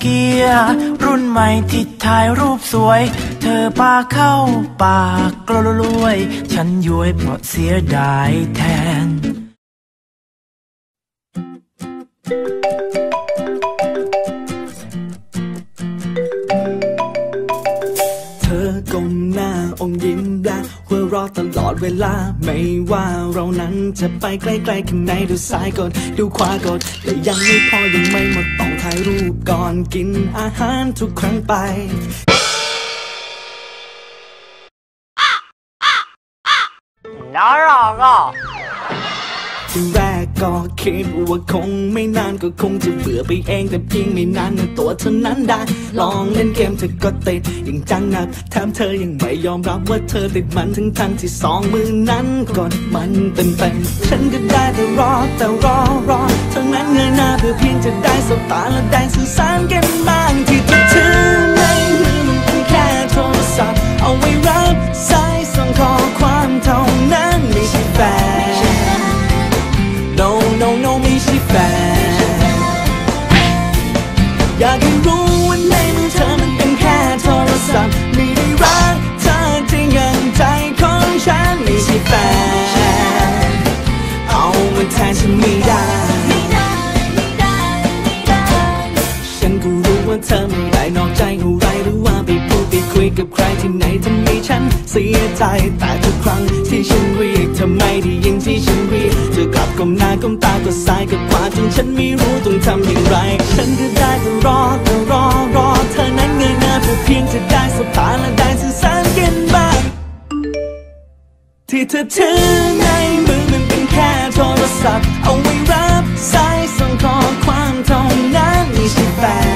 เกียรุ่นใหม่ที่ถ่ายรูปสวย เธอปาเข้าปากกลัวย ฉันย้วยเพราะเสียดายแทนเธ ก้มหน้าอมยิ้มได้หัวเราะตลอดเวลา ไม่ว่าเรานั้นจะไปใกล้ๆข้างในดูซ้ายกดดูขวากดแต่ยังไม่พอยังไม่หมดต้องถ่ายรูปก่อนกินอาหารทุกครั้งไปน่ารักอะทีแร ก็คิดว่าคงไม่นานก็คงจะเบื่อไปเองแต่เพียงไม่นานตัวเธอนั้นได้ ลองเล่นเกมเธอก็ติดอย่างจังหนักแถมเธอยังไม่ยอมรับว่าเธอติดมันทั้งทันที่สองมือนั้นกดมันเต็มเต็มฉันก็ได้แต่รอแต่รอรอเท่านั้นเงยหน้าเพื่อเพียงจะได้สบตาและได้สื่อสารกันบ้างที่เธอ เสียใจแต่ทุกครั้งที่ฉันเรียกเธอไม่ได้ยินที่ฉันเรียกเธอกลับก้มหน้าก้มตาก็ซ้ายก็ขวาจนฉันไม่รู้ต้องทำอย่างไร ฉันก็ได้แต่รอแต่รอรอเธอนั้นเงยหน้าเพื่อเพียงจะได้สบตาและได้สื่อสารกันบ้างที่เธอถือในมือมันเป็นแค่โทรศัพท์เอาไว้รับสายส่งข้อความเท่านั้นไม่ใช่แฟน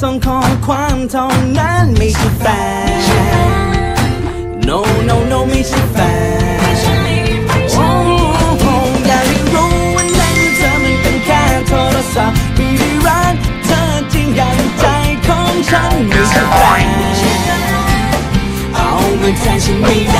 ส่งข้อความเท่านั้นไม่ใช่แฟน No no no ไม่ใช่แฟนโอ้โหอยากให้รู้ว่าในมือเธอมันเป็นแค่โทรศัพท์ไม่ได้รักเธอจริงอย่างใจของฉันไม่ใช่แฟนเอามาแทนฉันไม่ได้ไม่ได้ไม่ได้